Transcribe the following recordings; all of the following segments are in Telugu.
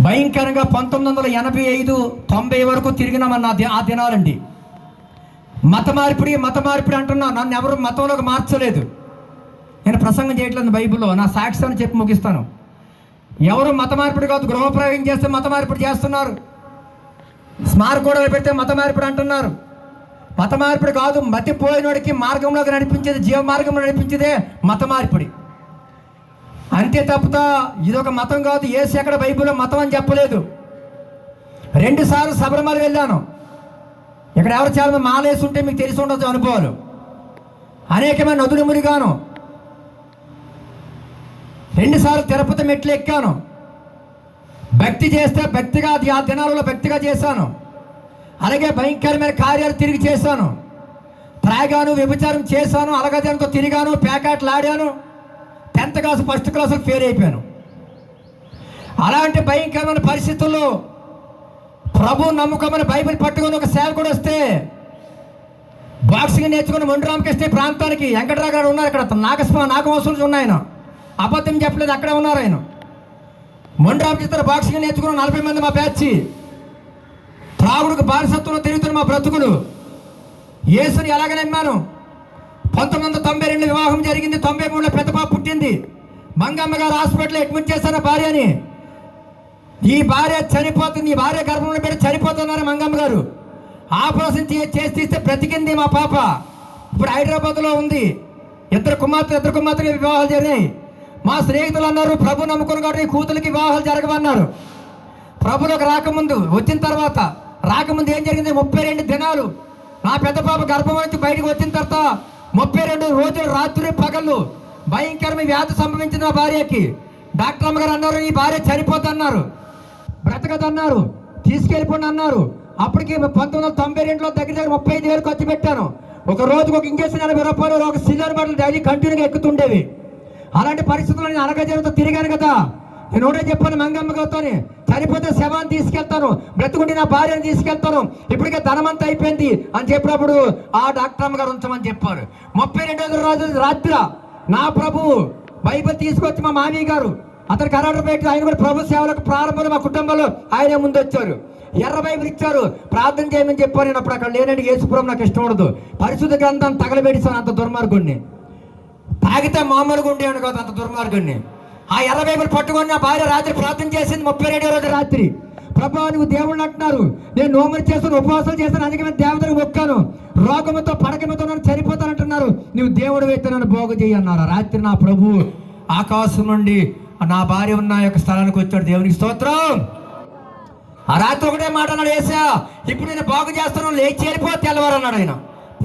భయంకరంగా పంతొమ్మిది వందల ఎనభై ఐదు తొంభై వరకు తిరిగినామన్న ఆ ఆ దినాలండి. మత మార్పిడి మత మార్పిడి అంటున్నా. నన్ను ఎవరు మతంలోకి మార్చలేదు. నేను ప్రసంగం చేయట్లేదు బైబిల్లో. నా సాక్ష్యాన్ని చెప్పి ముగిస్తాను. ఎవరు మత మార్పిడి కాదు గృహప్రయోగం చేస్తే మత మార్పిడి చేస్తున్నారు. స్మారకూడలు పెడితే మత మార్పిడి అంటున్నారు. మత మార్పిడి కాదు మతి పోయినోడికి మార్గంలోకి నడిపించేది జీవ మార్గంలో నడిపించేదే మత మార్పిడి. అంతే తప్పుతా ఇదొక మతం కాదు ఏసు ఎక్కడ బైబిల్లో మతం అని చెప్పలేదు. రెండుసార్లు శబరిమల వెళ్ళాను. ఇక్కడ ఎవరు చాలా మంది మాలేసి ఉంటే మీకు తెలిసి ఉండొచ్చు అనుభవాలు. అనేకమైన నదులు మునిగాను రెండుసార్లు తిరుపతి మెట్లు ఎక్కాను. భక్తి చేస్తే భక్తిగా అది ఆ దినాలలో భక్తిగా చేశాను. అలాగే భయంకరమైన కార్యాలు తిరిగి చేశాను. త్రాగాను వ్యభిచారం చేశాను అలగజనంతో తిరిగాను ప్యాకెట్లు ఆడాను. Tenth class first class fail అయిపోయాను. అలాంటి భయంకరమైన పరిస్థితుల్లో ప్రభు నమ్మకమైన బైబిల్ పట్టుకొని ఒక సేవకుడు వస్తే బాక్సింగ్ నేర్చుకుని మొండి ప్రాంతానికి వెంకటరావు గారు ఉన్నారు ఇక్కడ. నాగస్వా నాగవసూలు ఉన్నాయి ఆయన. అబద్ధం చెప్పలేదు అక్కడే ఉన్నారు ఆయన. మొండి బాక్సింగ్ నేర్చుకున్న నలభై మంది మా బ్యాచ్ త్రాగుడికి బానిసత్వంలో తిరుగుతున్న మా బ్రతుకులు. యేసుని ఎలాగ నమ్మాను? పంతొమ్మిది వందల తొంభై రెండు వివాహం జరిగింది. తొంభై మూడులో పెద్దపాప పుట్టింది. మంగమ్మ గారు హాస్పిటల్ అడ్మిట్ చేశారు భార్యని. ఈ భార్య చనిపోతుంది. ఈ భార్య గర్భంలో పెట్టి చనిపోతున్నారు మంగమ్మ గారు. ఆపరేషన్ చేసి తీస్తే బ్రతికింది మా పాప. ఇప్పుడు హైదరాబాద్లో ఉంది. ఇద్దరు కుమార్తె ఇద్దరు కుమార్తెకి వివాహాలు జరిగాయి మా స్నేహితులు అన్నారు ప్రభు నమ్ముకుని కాబట్టి కూతురికి వివాహాలు జరగవన్నారు. ప్రభులోకి రాకముందు వచ్చిన తర్వాత రాకముందు ఏం జరిగింది? ముప్పై రెండు దినాలు నా పెద్ద పాప గర్భం నుంచి బయటకు వచ్చిన తర్వాత ముప్పై రెండు రోజులు రాత్రి పగళ్ళు భయంకరమైన వ్యాధి సంభవించిన భార్యకి డాక్టర్ అమ్మగారు అన్నారు ఈ భార్య చనిపోతున్నారు బ్రతకదన్నారు తీసుకెళ్ళిపోండి అన్నారు. అప్పటికి పంతొమ్మిది వందల తొంభై రెండులో దగ్గర దగ్గర ముప్పై ఐదు వేలు ఖర్చు పెట్టాను. ఒక రోజుకు ఒక ఇంజక్షన్ ఎనభై రూపాయలు ఒక సిలిండర్ బాటిల్ డైలీ కంటిన్యూగా ఎక్కుతుండేవి. అలాంటి పరిస్థితుల్లో నేను అనగజనంతో తిరిగాను కదా. నేను ఒకటే చెప్పాను మంగమ్మ గారితో చనిపోతే శవాన్ని తీసుకెళ్తాను బ్రతుకుంటే నా భార్యను తీసుకెళ్తాను. ఇప్పటికే ధనమంతా అయిపోయింది అని చెప్పినప్పుడు ఆ డాక్టర్ అమ్మగారు ఉంచమని చెప్పారు. ముప్పై రెండో రోజు రాత్రి నా ప్రభువు బైబిల్ తీసుకొచ్చి మా మామయ్య గారు అతను కరాడు పెట్టి ఆయన కూడా ప్రభు సేవలకు ప్రారంభంలో మా కుటుంబంలో ఆయన ముందు వచ్చారు ఎర్ర బైబిల్ ఇచ్చారు. ప్రార్థన చేయమని చెప్పారు. నేను అప్పుడు అక్కడ లేనండి. యేసుపురం నాకు ఇష్టం ఉండదు. పరిశుద్ధ గ్రంథాన్ని తగలబెట్టిస్తాను అంత దుర్మార్గుణ్ణి. తాగితే మామూలుగా ఉండేవాడు కాదు అంత దుర్మార్గుడిని ఆ ఎర్ర బైబిల్ పట్టుకొని నా భార్య రాత్రి ప్రార్థన చేసింది ముప్పై రెండో రోజు రాత్రి. ప్రభా నువ్వు దేవుళ్ళు అంటున్నారు. నేను నోములు చేస్తాను ఉపవాసాలు చేస్తాను అందుకే నేను దేవతను మొక్కాను. రోగముతో పడకముతో నన్ను చనిపోతానంటున్నారు నువ్వు దేవుడు అయితే నన్ను బాగు చేయన్నారు రాత్రి నా ప్రభు ఆకాశం నుండి నా భార్య ఉన్న యొక్క స్థలానికి వచ్చాడు. దేవునికి స్తోత్రం. ఆ రాత్రి ఒకటే మాట అన్నాడు వేసా ఇప్పుడు నేను బాగు చేస్తాను లేచి వెళ్ళిపో తెల్లవారు అన్నాడు ఆయన.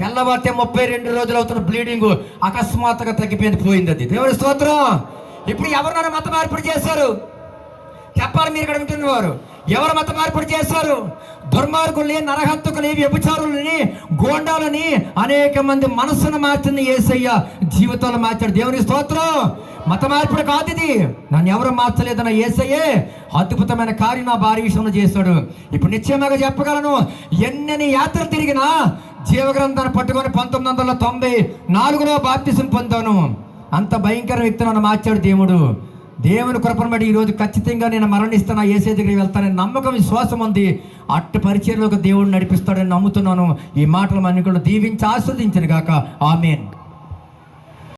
తెల్లవారితే ముప్పై రెండు రోజులు అవుతున్న బ్లీడింగ్ అకస్మాత్తుగా తగ్గిపోయింది పోయింది అది. దేవుడి స్తోత్రం. ఇప్పుడు ఎవరు నన్ను మత మార్పిడి చేశారు? చెప్పాలి మీరు ఇక్కడ వింటున్నవారు ఎవరు మత మార్పిడి చేశారు? దుర్మార్గుల్ని నరహంతకుని వ్యభిచారులని గోండాలని అనేక మంది మనస్సును మార్చింది ఏసయ్య జీవితాలు మార్చాడు. దేవుని స్తోత్రం. మత మార్పిడి కాదు ఇది. నన్ను ఎవరు మార్చలేదన్న ఏసయ్యే అద్భుతమైన కార్యం నా భార్య విషయంలో చేశాడు. ఇప్పుడు నిశ్చయముగా చెప్పగలను. ఎన్నెన్ని యాత్రలు తిరిగినా జీవగ్రంథాన్ని పట్టుకొని పంతొమ్మిది వందల తొంభై నాలుగులో బాప్తిసం పొందాను. అంత భయంకర వ్యక్తి నన్ను మార్చాడు దేవుడు. దేవుని కృపను బట్టి ఈరోజు ఖచ్చితంగా నేను మరణిస్తాను ఏసే దగ్గరికి వెళ్తానని నమ్మకం విశ్వాసం ఉంది. అట్టు పరిచయంలోకి దేవుడు నడిపిస్తాడని నమ్ముతున్నాను. ఈ మాటలు మన్నికలు దీవించి ఆస్వాదించను గాక. ఆమెన్.